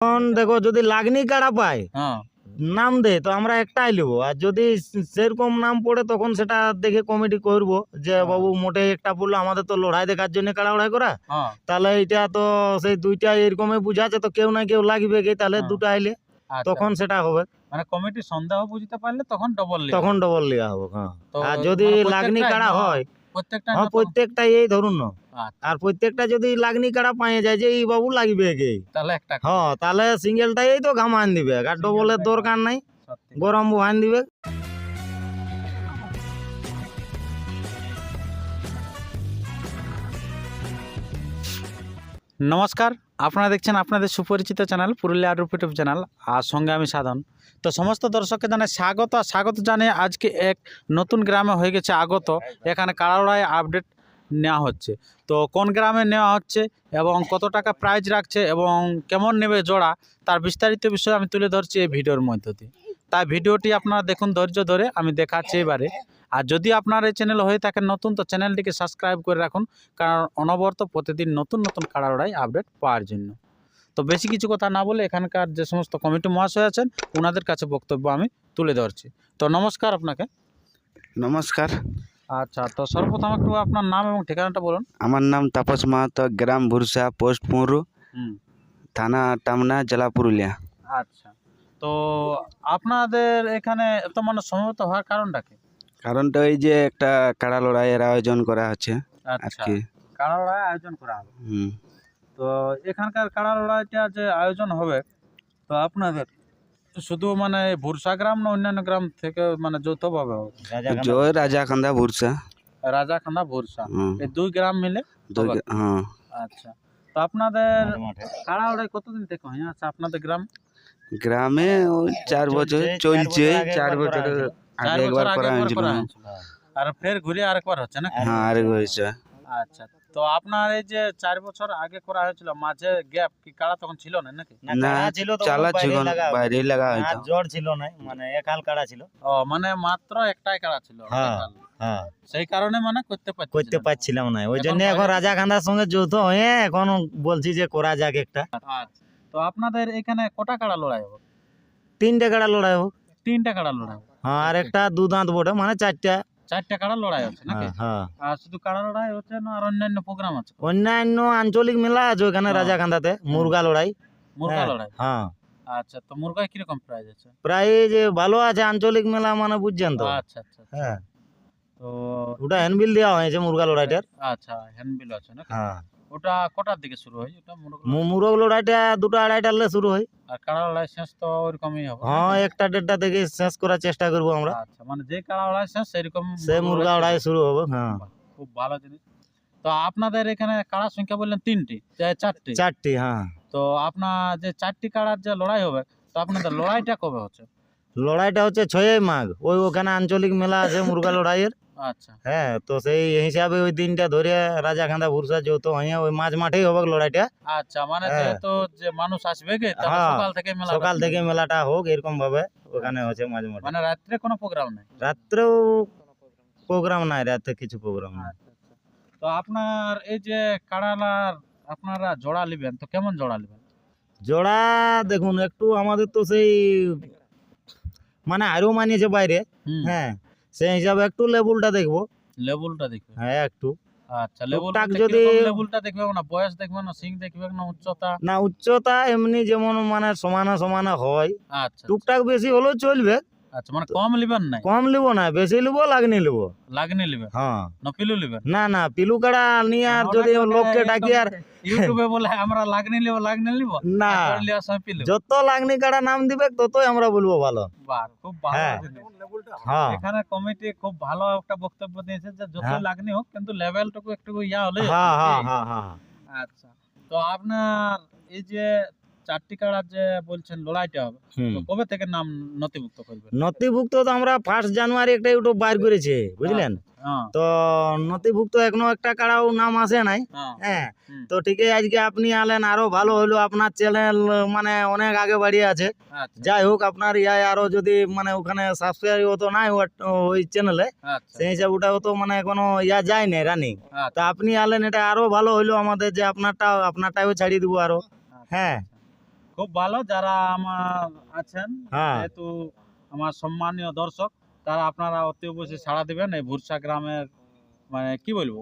এখন দেখো যদি লাগনি কাড়া পায় হ্যাঁ। নাম দে তো আমরা একটাই নেব আর যদি সেরকম নাম পড়ে তখন সেটা দেখে কমিটি করব যে বাবু মোটে একটা পড়ল আমাদের তো লড়াই দেখার জন্য কাড়া লড়াই করা। হ্যাঁ। তাহলে এটা তো সেই দুইটা এরকমই বুঝাচ্ছে তো কেউ না কেউ লাগবে কি তাহলে হ্যাঁ। দুটো আইলে আচ্ছা। তখন সেটা হবে। মানে কমিটি সন্দেহ বুঝতে পারলে তখন ডবল তখন ডবল লিয়া হবে হ্যাঁ। আর যদি মানে লাগনি কাড়া হয় প্রত্যেকটা হ্যাঁ প্রত্যেকটা এই ধরুন না। আচ্ছা, আর প্রত্যেকটা যদি লাগনি কাড়া পায়ে যায় যে এই বাবু লাগবে কে? তাহলে একটা হ্যাঁ তাহলে সিঙ্গেলটাই তো ঘামান দিবে। আর ডবলের দরকার নাই। গরম বুহান দিবে। নমস্কার। আপনারা দেখছেন আপনাদের সুপরিচিত চ্যানেল পুরুলিয়া রূপিটুব চ্যানেল আর সঙ্গে আমি সাধন। তো সমস্ত দর্শককে জানাই স্বাগত, আর স্বাগত জানিয়ে আজকে এক নতুন গ্রামে হয়ে গেছে আগত। এখানে কারাড়ায় আপডেট নেওয়া হচ্ছে। তো কোন গ্রামে নেওয়া হচ্ছে এবং কত টাকা প্রাইজ রাখছে এবং কেমন নেবে জোড়া, তার বিস্তারিত বিষয় আমি তুলে ধরছি এই ভিডিওর মধ্য দিয়ে। তাই ভিডিওটি আপনারা দেখুন ধৈর্য ধরে, আমি দেখাচ্ছি এবারে। আর যদি আপনার এই চ্যানেল হয়ে থাকেন নতুন তো চ্যানেলটিকে সাবস্ক্রাইব করে রাখুন কারণ অনবরত প্রতিদিন নতুন নতুন কাড়া লড়াই আপডেট পাওয়ার জন্য। তো বেশি কিছু কথা না বলে এখানকার যে সমস্ত কমিটি মহাশয় আছেন ওনাদের কাছে বক্তব্য আমি তুলে ধরছি। তো নমস্কার আপনাকে। নমস্কার। আচ্ছা তো সর্বপ্রথম একটু আপনার নাম এবং ঠিকানাটা বলুন। আমার নাম তাপস মাহাতো গ্রাম ভুরসা পোস্ট পুরু থানা টামনা জেলা পুরুলিয়া। আচ্ছা তো আপনাদের এখানে এত মানে সমবেত হওয়ার কারণটা কি? কারণটা ওই যে একটা কাড়া লড়াইয়ের আয়োজন করা হচ্ছে আর আচ্ছা কি। কাড়া লড়াই আয়োজন করা হবে। হুম। তো এখানকার কাড়া লড়াইটা যে আয়োজন হবে তো আপনাদের শুধু মানে ভুরসা গ্রাম না অন্যান্য গ্রাম থেকে মানে যৌথভাবে হবে? জয় রাজাকান্দা ভুরসা। রাজাখান্দা ভুরসা। হুম। এই দুই গ্রাম মিলে দুই-। হ্যাঁ। আচ্ছা। তো আপনাদের কাড়া লড়াই কতদিন থেকে হয়? আচ্ছা আপনাদের গ্রাম? গ্রামে ওই চার বছর চলছে চার বছর আগে একবার করা হয়েছিল। আর ফের ঘুরে আরেকবার হচ্ছে না? হ্যাঁ আরেক হয়েছে। আচ্ছা তো আপনার এই যে চার বছর আগে করা হয়েছিল মাঝে গ্যাপ কি কাড়া তখন ছিল না নাকি? না ছিল চালা ছিল বাইরে লাগা হয়তো জ্বর ছিল না মানে একাল কাড়া ছিল। ও মানে মাত্র একটাই কাড়া ছিল হ্যাঁ। হ্যাঁ। সেই কারণে মানে করতে পারছি করতে পারছিলাম না। ওই জন্য এখন রাজা খান্দার সঙ্গে যৌথ হয়ে এখন বলছি যে করা যাক একটা। আচ্ছা। তো আপনাদের এখানে কটা কাড়া লড়াই হবে? তিনটে কাড়া লড়াই হোক। তিনটা কাড়া লড়াই হবে। হ্যাঁ আর একটা দু দাঁত বটে মানে চারটা। চারটা কাড়া লড়াই হচ্ছে নাকি? হ্যাঁ, হ্যাঁ। আর শুধু কাড়া লড়াই হচ্ছে না আর অন্যান্য প্রোগ্রাম আছে? অন্যান্য আঞ্চলিক মেলা আছে ওখানে হ্যাঁ। মুরগা লড়াই। মুরগা লড়াই? হ্যাঁ। আচ্ছা তো মুরগায় কীরকম প্রাইস আছে? প্রায় যে ভালো আছে আঞ্চলিক মেলা মানে বুঝছেন তো? আচ্ছা আচ্ছা আচ্ছা। হ্যাঁ। তো ওটা হ্যান্ডবিল দেওয়া হয়েছে মুরগা লড়াইটার। আচ্ছা হ্যান্ডবিল আছে হ্যাঁ। ওটা কটার দিকে শুরু হয়? ওটা মুরগ লড়াইটা দুটো আড়াইটালে শুরু হয়। আর কাড়া লড়াই শেষ তো ওরকমই হবে হ্যাঁ একটা দেড়টা থেকে শেষ করার চেষ্টা করব আমরা। আচ্ছা মানে যে কাড়া লড়াই শেষ সেরকম সে মুরগা লড়াই শুরু হবে হ্যাঁ। খুব ভালো জিনিস। তো আপনাদের এখানে কাড়ার সংখ্যা বললেন তিনটি চারটি। চারটি হ্যাঁ। তো আপনার যে চারটি কাড়ার যে লড়াই হবে তো আপনাদের লড়াইটা কবে হচ্ছে? লড়াইটা হচ্ছে ছয়ই মাঘ। ওই ওখানে আঞ্চলিক মেলা আছে মুরগা লড়াইয়ের। আচ্ছা। হ্যাঁ তো সেই হিসাবে ওই দিনটা ধরে রাজা খান্দা ভুরসা যৌথ হয়ে ওই মাঝ মাঠেই হবে লড়াইটা। আচ্ছা মানে হ্যাঁ। যেহেতু যে মানুষ আসবে গে তাহলে হ্যাঁ, সকাল থেকে মেলা সকাল থেকে মেলাটা হোক এরকম ভাবে ওখানে হচ্ছে মাঝ মাঠে। মানে রাত্রে কোনো প্রোগ্রাম নেই? রাত্রেও প্রোগ্রাম নাই রাতে কিছু প্রোগ্রাম নাই। আচ্ছা আচ্ছা। তো আপনার এই যে কাড়ালার আপনারা জোড়া নেবেন তো কেমন জোড়া নেবেন জোড়া দেখুন একটু আমাদের তো সেই মানে আরও মানিয়েছে বাইরে। হুম। হ্যাঁ সেই হিসাবে একটু লেবুলটা দেখব। লেবুলটা দেখবে? হ্যাঁ একটু। আচ্ছা লেবুল টুকটাক যদি যদি- লেবুলটা দেখবে না? বয়স দেখবে না? সিং দেখবে না? উচ্চতা? না উচ্চতা এমনি যেমন মানে সমানা সমানা হয়। আচ্ছা। টুকটাক বেশি হলেও চলবে। আচ্ছা মানে কম লিবেন নাই? কম লিব না বেশি লিব লাগনি লিব। লাগনি লিবেন হ্যাঁ। না পিলু লিবেন না না পিলু কাড়া নিয়ে আর যদি লোককে ডাকি আর ইউটিউবে বলে আমরা লাগনি লিব লাগনি লিব? না। লিয়া সময় পিলু। যত লাগনি কাড়া নাম দিবে ততই আমরা বলব ভালো। বাহ খুব ভালো হ্যাঁ। হ্যাঁ। এখানে কমিটি খুব ভালো একটা বক্তব্য দিয়েছে যে যত হ্যাঁ। লাগনি হোক কিন্তু লেভেলটুকু একটু ইয়া হলে হ্যাঁ হ্যাঁ হ্যাঁ। আচ্ছা তো আপনার এই যে চারটি কাড়ার যে বলছেন লড়াইটা হবে। কবে থেকে নাম নথিভুক্ত করবেন? নথিভুক্ত তো আমরা ফার্স্ট জানুয়ারি একটা ইউটিউব বাইর করেছে বুঝলেন? হ্যাঁ তো নথিভুক্ত এখনও একটা কাড়াও নাম আসে নাই হ্যাঁ হ্যাঁ। তো ঠিকই আজকে আপনি আলেন আরও ভালো হলো আপনার চ্যানেল মানে অনেক আগে বাড়িয়ে আছে। আচ্ছা। যাই হোক আপনার ইয়ায় আরও যদি মানে ওখানে সাবস্ক্রাইব হতো নাই ওই চ্যানেলে সেই হিসাবে ওটা তো মানে কোনো ইয়া যায় না রানিং তা আচ্ছা আপনি আলেন এটা আরও ভালো হলো আমাদের যে আপনারটা আপনারটাও ছাড়িয়ে দিব আরও। আচ্ছা, হ্যাঁ। খুব ভালো যারা আমার আছেন হ্যাঁ। যেহেতু আমার সম্মানীয় দর্শক তারা আপনারা অতি অবশ্যই সাড়া দিবেন। এই ভুরসা গ্রামের মানে কি বলব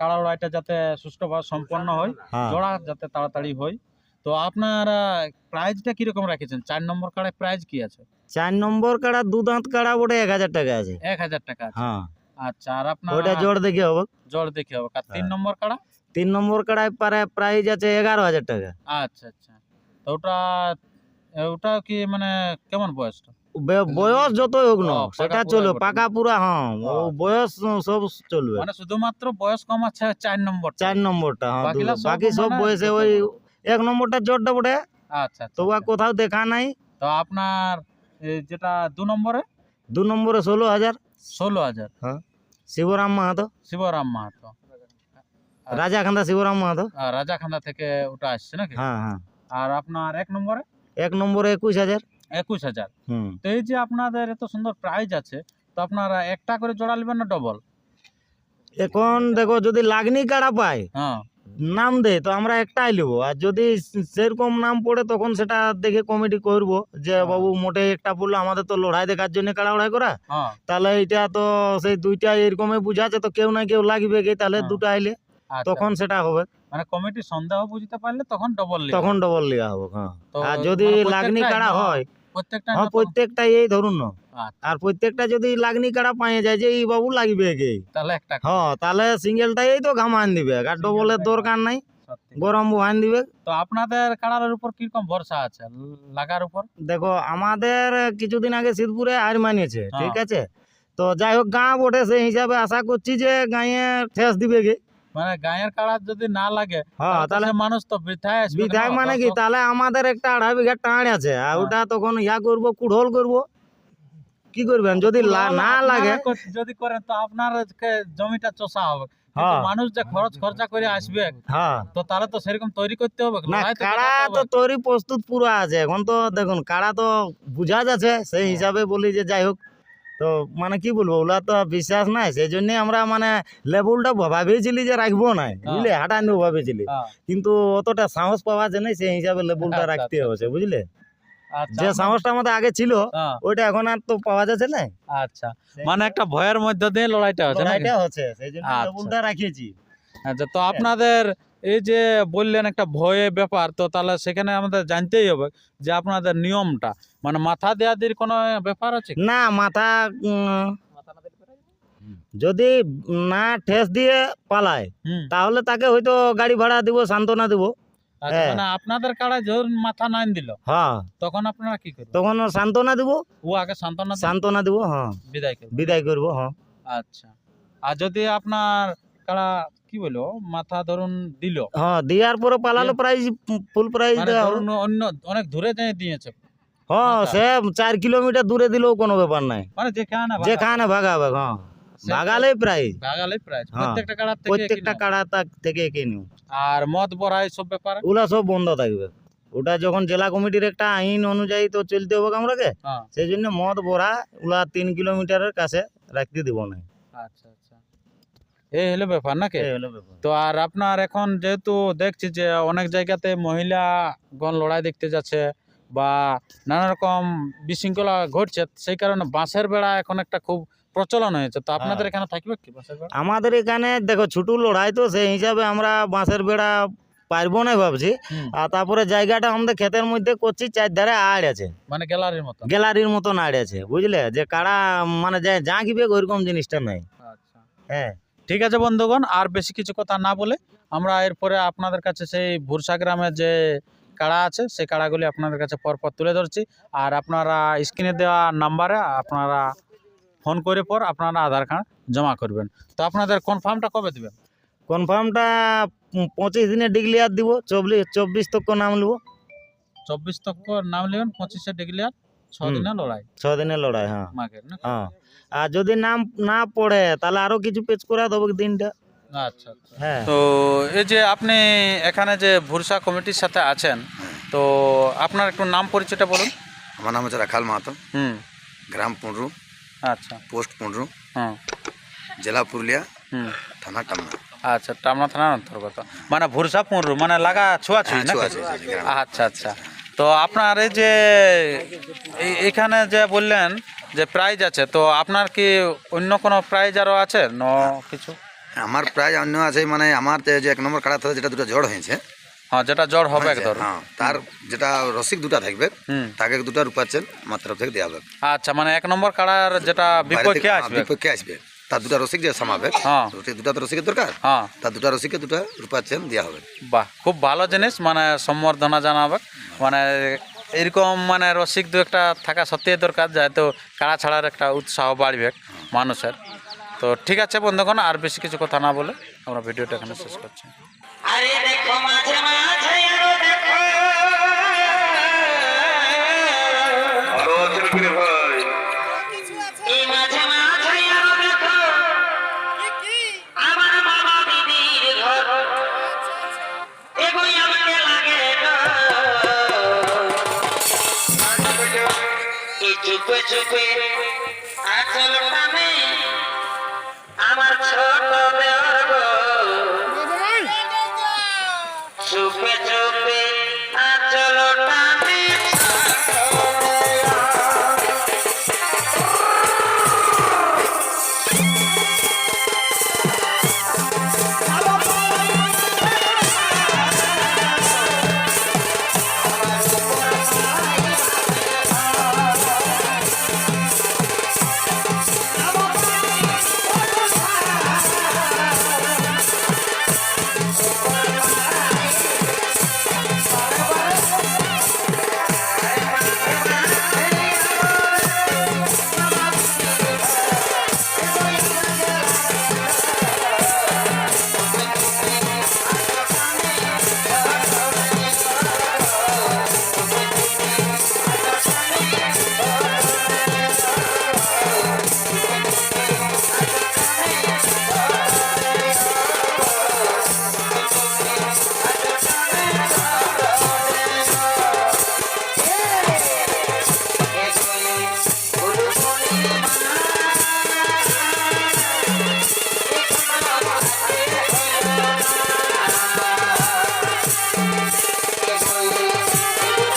কাড়া লড়াইটা যাতে সুষ্ঠুভাবে সম্পন্ন হয় হ্যাঁ। জোড়া যাতে তাড়াতাড়ি হয়। তো আপনারা প্রাইজটা কীরকম রেখেছেন? চার নম্বর কাড়ায় প্রাইজ কি আছে? চার নম্বর কাড়া দু দাঁত কাড়া বটে এক হাজার টাকা আছে। এক হাজার টাকা হ্যাঁ। আচ্ছা আর আপনার ওইটা জোর দেখে হবে। জোর দেখে হবে। আর তিন। নম্বর কাড়া? তিন নম্বর কাড়ায় পারে প্রাইস আছে এগারো হাজার টাকা। আচ্ছা আচ্ছা। তো ওটা ওটা কি মানে কেমন বয়সটা? বয়স যতই হোক না সেটা চলবে পাকা পুরা হ্যাঁ ও হ্যাঁ। বয়স সব চলবে। মানে শুধুমাত্র বয়স কম আছে চার নম্বর চার নম্বরটা হ্যাঁ বাকি সব মানে বয়সে ওই এক নম্বরটা জোরটা বটে আচ্ছা তো আচ্ছা। আর কোথাও দেখা নাই। তো আপনার যেটা দু নম্বরে? দু নম্বরে ষোলো হাজার। ষোলো হাজার। শিবরাম মাহাতো। শিবরাম মাহাতো। আচ্ছা। রাজাখান্দা শিবরাম মাহাতো। আর রাজাখান্দা থেকে ওটা আসছে নাকি? হ্যাঁ হ্যাঁ। আর আপনার এক নম্বরে? এক নম্বরে একুশ হাজার। একুশ হাজার। হুম। তো এই যে আপনাদের এত সুন্দর প্রাইজ আছে তো আপনারা একটা করে জোড়া নেবেন না ডবল এখন দেখো যদি লাগনি কাড়া পায় হ্যাঁ। নাম দেয় তো আমরা একটাই নেব। আর যদি সেরকম নাম পড়ে তখন সেটা দেখে কমিটি করব যে হ্যাঁ। বাবু মোটে একটা পড়ল আমাদের তো লড়াই দেখার জন্য কাড়া লড়াই করা। হ্যাঁ। তাহলে এটা তো সেই দুইটা এরকমই বুঝাচ্ছে তো কেউ না কেউ লাগবে কি তাহলে হ্যাঁ। দুটো আইলে। আচ্ছা। তখন সেটা হবে। মানে কমিটি সন্দেহ বুঝতে পারলে তখন ডবল তখন ডবল লিয়া হবে হ্যাঁ। আর যদি মানে লাগনি কাড়া হয় প্রত্যেকটা হ্যাঁ? প্রত্যেকটাই এই ধরুন না। আচ্ছা, আর প্রত্যেকটা যদি লাগনি কাড়া পাইয়ে যায় যে এই বাবু লাগবে কে? তাহলে একটা হ্যাঁ তাহলে সিঙ্গেলটাই তো ঘামান দিবে। আর ডবলের দরকার নাই। গরম বুহান দিবে। তো আপনাদের কাড়ার উপর কীরকম ভরসা আছে? লাগার উপর? দেখো আমাদের কিছুদিন আগে শীতপুরে আর মানিয়েছে হ্যাঁ। ঠিক আছে? তো যাই হোক গাঁ বটে সেই হিসাবে আশা করছি যে গাঁয়ে ঠেস দিবে কি মানে গায়ের কাড়া যদি না লাগে হ্যাঁ তাহলে মানুষ তো বৃথায় আসবে বিধায় মানে কি? তাহলে আমাদের একটা আড়াই বিঘা টাঁড় আছে আর হ্যাঁ। ওটা তখন ইয়া করব কুড়োল করব। কি করবেন? যদি না লাগে যদি করেন তো আপনার জমিটা চষা হবে। হ্যাঁ। মানুষ যে খরচ খরচা করে আসবে হ্যাঁ। তো তাহলে তো সেরকম তৈরি করতে হবে। না কাড়া তো তৈরি প্রস্তুত পুরো আছে। এখন তো দেখুন কাড়া তো বুঝা যাচ্ছে সেই হিসাবে বলি যে যাই হোক তো মানে কি বলব ওগুলা তো বিশ্বাস নাই সেই জন্যই আমরা মানে লেবুলটা ভাবেছিলি যে রাখব না বুঝলে হাঁটানো ভাবেছিলি হ্যাঁ, কিন্তু অতটা সাহস পাওয়া যায় না সেই হিসাবে লেবুলটা আচ্ছা, রাখতে আচ্ছা। হচ্ছে বুঝলে আচ্ছা, যে সাহসটা আমাদের আগে ছিল ওইটা এখন আর তো পাওয়া যাচ্ছে না আচ্ছা। মানে একটা ভয়ের মধ্যে দিয়ে লড়াইটা হচ্ছে? লড়াইটা হচ্ছে সেই জন্য আচ্ছা। লেবুলটা রাখিয়েছি। আচ্ছা তো আপনাদের এই যে বললেন একটা ভয়ের ব্যাপার তো তাহলে সেখানে আমাদের জানতেই হবে যে আপনাদের নিয়মটা। মানে মাথা দেওয়া দির কোনো ব্যাপার আছে? না মাথা যদি না ঠেস দিয়ে পালায় হুম। তাহলে তাকে হয়তো গাড়ি ভাড়া দিব সান্ত্বনা দিব। আচ্ছা হ্যাঁ। মানে আপনাদের কাড়া ধরুন মাথা নাইন দিল হ্যাঁ। তখন আপনারা কি করবেন? তখন সান্ত্বনা দিব। ও আগে সান্ত্বনা সান্ত্বনা দিব হ্যাঁ। বিদায় করবে। বিদায় করব হ্যাঁ। আচ্ছা। আর যদি আপনার কাড়া কি বলো মাথা ধরুন দিল। হ্যাঁ দেওয়ার পরে পালালে প্রাইজ ফুল প্রাইজ দেওয়া ধরুন অন্য অনেক দূরে যেয়ে দিয়েছে। হ্যাঁ সে চার কিলোমিটার দূরে দিলেও কোনো ব্যাপার নাই। মানে যেখানে ভাগা- যেখানে ভাগাবে হ্যাঁ ভাগালে প্রাইস। প্রত্যেকটা কাড়ার থেকে প্রত্যেকটা কাড়া থেকে আর মদ বড়া সব ব্যাপারে? ওগুলা সব বন্ধ থাকবে। ওটা যখন জেলা কমিটির একটা আইন অনুযায়ী তো চলতে হবে আমরাকে হ্যাঁ। সেই জন্য মদ ভরা ওগুলা তিন কিলোমিটারের কাছে রাখতে দিব না। আচ্ছা আচ্ছা। এই হলো ব্যাপার নাকি? তো আর আপনার এখন যেহেতু দেখছি যে অনেক জায়গাতে মহিলাগণ লড়াই দেখতে যাচ্ছে বা নানা রকম বিশৃঙ্খলা ঘটছে সেই কারণে বাঁশের বেড়া এখন একটা খুব প্রচলন হয়েছে। তো আপনাদের হ্যাঁ। এখানে থাকবে কি বাঁশের বেড়া? আমাদের এখানে দেখো ছোটো লড়াই তো সেই হিসাবে আমরা বাঁশের বেড়া পারব না ভাবছি। আর তারপরে জায়গাটা আমাদের ক্ষেতের মধ্যে করছি চারধারে আড় আছে। মানে গ্যালারির মতো গ্যালারির মতন আড় আছে বুঝলে? যে কারা মানে যা জাঁকিবে ওইরকম জিনিসটা নাই। আচ্ছা। হ্যাঁ। ঠিক আছে বন্ধুগণ আর বেশি কিছু কথা না বলে আমরা এরপরে আপনাদের কাছে সেই ভুরসা গ্রামের যে কাড়া আছে সেই কাড়াগুলি আপনাদের কাছে পরপর তুলে ধরছি। আর আপনারা স্ক্রিনে দেওয়া নাম্বারে আপনারা ফোন করে পর আপনারা আধার কার্ড জমা করবেন। তো আপনাদের কনফার্মটা কবে দেবেন? কনফার্মটা পঁচিশ দিনে ডিগ্লিয়ার দিব চব্বিশ চব্বিশ তক নাম নেব চব্বিশ তক্ষ নাম নেবেন পঁচিশে ডিগ্লিয়ার ছ দিনে লড়াই। ছ দিনের লড়াই হ্যাঁ। হ্যাঁ। আর যদি নাম না পড়ে তাহলে আরও কিছু পেজ করা দেবো দিনটা। আচ্ছা আচ্ছা। হ্যাঁ। তো এই যে আপনি এখানে যে ভুরসা কমিটির সাথে আছেন তো আপনার একটু নাম পরিচয়টা বলুন। আমার নাম হচ্ছে রাখাল মাহাতো। হুম। গ্রাম পুনরু। আচ্ছা। পোস্ট পুনরু। হ্যাঁ জেলা পুরুলিয়া। হুম। থানা টামনা। আচ্ছা টামনা থানার অন্তর্গত। মানে ভুরসা পুনরু মানে লাগা ছোঁয়া ছুঁই হ্যাঁ, ছোঁয়াছুঁই, ছোঁয়াছুঁই, আচ্ছা আচ্ছা। তো আপনার এই যে এই- এখানে যে বললেন যে প্রাইজ আছে তো আপনার কি অন্য কোনো প্রাইজ আরও আছে? ন কিছু? আমার প্রায় অন্য আছে মানে আমার যে এক নম্বর কাড়া থাকে যেটা দুটো জড় হয়েছে। হ্যাঁ যেটা জ্বর হবে ধর হ্যাঁ তার যেটা রসিক দুটা থাকবে তাকে দুটা রূপাচ্ছেন আমার তরফ থেকে দেওয়া হবে। আচ্ছা মানে এক নম্বর কাড়ার যেটা বিপক্ষে হ্যাঁ, আসবে। বিপক্ষে আসবে। তার দুটা রসিক যে সামাবে হ্যাঁ। দুটা তো রসিকের দরকার। হ্যাঁ। তার দুটা রসিকে দুটা রূপাচ্ছেন দেওয়া হবে। বাহ খুব ভালো জিনিস মানে সম্বর্ধনা জানাবে। মানে এরকম মানে রসিক দু একটা থাকা সত্যিই দরকার যেহেতু কাড়া ছাড়ার একটা উৎসাহ বাড়বে মানুষের। তো ঠিক আছে বন্ধুগণ আর বেশি কিছু কথা না বলে আমরা ভিডিওটা এখানে শেষ করছি। আরে দেখো মাঝে মাঝে আরও দেখো। এই মাঝে মাঝে আরও দেখো। আমার বাবা দিদির ঘর। এগোই আমাকে লাগে ডর। এই চুপে চুপে আচল